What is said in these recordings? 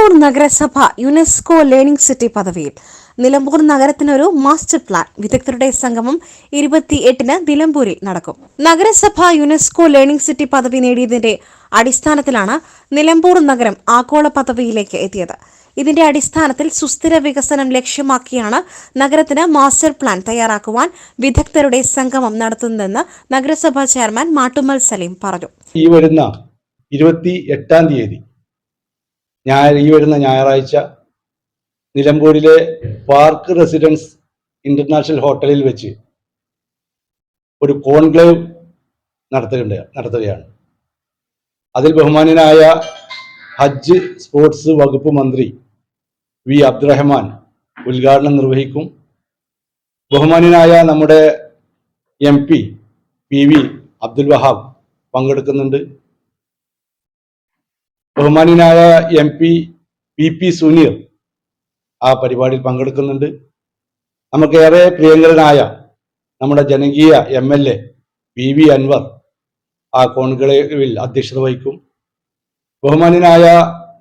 നിലമ്പൂർ നഗരസഭ UNESCO learning city പദവിയിൽ. നിലമ്പൂർ നഗരത്തിനൊരു മാസ്റ്റർ പ്ലാൻ. വിദഗ്ധരുടെ സംഗമം ഇരുപത്തി എട്ടിന് നിലമ്പൂരിൽ നടക്കും. നഗരസഭ യുനെസ്കോ ലേണിംഗ് സിറ്റി പദവി നേടിയതിന്റെ അടിസ്ഥാനത്തിലാണ് നിലമ്പൂർ നഗരം ആഗോള പദവിയിലേക്ക് എത്തിയത്. ഇതിന്റെ അടിസ്ഥാനത്തിൽ സുസ്ഥിര വികസനം ലക്ഷ്യമാക്കിയാണ് നഗരത്തിന് മാസ്റ്റർ പ്ലാൻ തയ്യാറാക്കുവാൻ വിദഗ്ധരുടെ സംഗമം നടത്തുന്നതെന്ന് നഗരസഭാ ചെയർമാൻ മാട്ടുമൽ സലീം പറഞ്ഞു. ഈ വരുന്ന ഇരുപത്തി എട്ടാം തീയതി ഞായർ ഈ വരുന്ന ഞായറാഴ്ച നിലമ്പൂരിലെ പാർക്ക് റെസിഡൻസ് ഇന്റർനാഷണൽ ഹോട്ടലിൽ വെച്ച് ഒരു കോൺക്ലേവ് നടത്തുകയുണ്ട് നടത്തുകയാണ്. അതിൽ ബഹുമാനനായ ഹജ്ജ് സ്പോർട്സ് വകുപ്പ് മന്ത്രി വി. അബ്ദുറഹ്മാൻ ഉദ്ഘാടനം നിർവഹിക്കും. ബഹുമാനനായ നമ്മുടെ M P P V Abdul Wahab പങ്കെടുക്കുന്നുണ്ട്. ബഹുമാന്യനായ M P P P Suneer ആ പരിപാടിയിൽ പങ്കെടുക്കുന്നുണ്ട്. നമുക്കേറെ പ്രിയങ്കരനായ നമ്മുടെ ജനകീയ M L A P V Anwar ആ കോൺക്ലേവിൽ അധ്യക്ഷത വഹിക്കും. ബഹുമാനിയനായ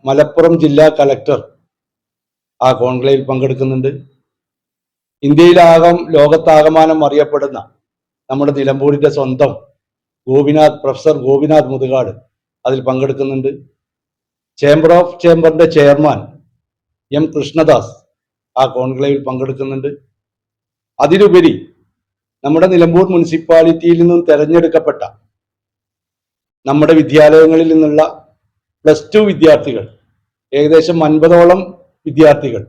മലപ്പുറം ജില്ലാ കലക്ടർ ആ കോൺക്ലേവിൽ പങ്കെടുക്കുന്നുണ്ട്. ഇന്ത്യയിലാകം ലോകത്താകമാനം അറിയപ്പെടുന്ന നമ്മുടെ നിലമ്പൂരിന്റെ സ്വന്തം ഗോപിനാഥ് പ്രൊഫസർ ഗോപിനാഥ് മുതുകാട് അതിൽ പങ്കെടുക്കുന്നുണ്ട്. ചേംബർ ഓഫ് ചേംബറിന്റെ ചെയർമാൻ എം കൃഷ്ണദാസ് ആ കോൺക്ലേവിൽ പങ്കെടുക്കുന്നുണ്ട്. അതിലുപരി നമ്മുടെ നിലമ്പൂർ മുനിസിപ്പാലിറ്റിയിൽ നിന്നും തെരഞ്ഞെടുക്കപ്പെട്ട നമ്മുടെ വിദ്യാലയങ്ങളിൽ നിന്നുള്ള പ്ലസ് ടു വിദ്യാർത്ഥികൾ ഏകദേശം അൻപതോളം വിദ്യാർത്ഥികൾ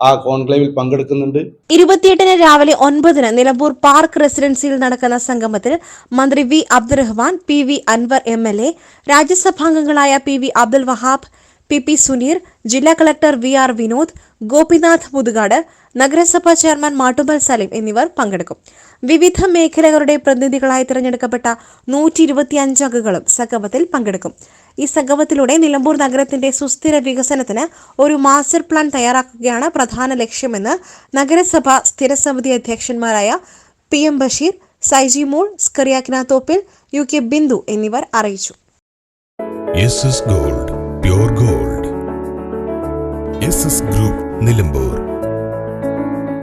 ആ കോൺക്ലേവിൽ പങ്കെടുക്കുന്നുണ്ട്. ഇരുപത്തിയെട്ടിന് രാവിലെ ഒൻപതിന് നിലമ്പൂർ പാർക്ക് റെസിഡൻസിയിൽ നടക്കുന്ന സംഗമത്തിൽ മന്ത്രി V Abdurahman P V Anwar M L A രാജ്യസഭാംഗങ്ങളായ P V Abdul Wahab P P Suneer ജില്ലാ collector V R Vinod Gopinath Muthukad നഗരസഭാ ചെയർമാൻ മാട്ടുമൽ സലീം എന്നിവർ പങ്കെടുക്കും. വിവിധ മേഖലകളുടെ പ്രതിനിധികളായി തിരഞ്ഞെടുക്കപ്പെട്ട നൂറ്റി ഇരുപത്തി അംഗങ്ങളും സംഗമത്തിൽ പങ്കെടുക്കും. ഈ സംഗമത്തിലൂടെ നിലമ്പൂർ നഗരത്തിന്റെ സുസ്ഥിര വികസനത്തിന് ഒരു മാസ്റ്റർ പ്ലാൻ തയ്യാറാക്കുകയാണ് പ്രധാന ലക്ഷ്യമെന്ന് നഗരസഭ സ്ഥിരസമിതി അധ്യക്ഷന്മാരായ പി എം ബഷീർ സൈജി മോൾ സ്കറിയാക്കിന തോപ്പിൽ യു കെ ബിന്ദു എന്നിവർ അറിയിച്ചു. Gold gold. ഗ്രൂപ്പ് നിലമ്പൂർ.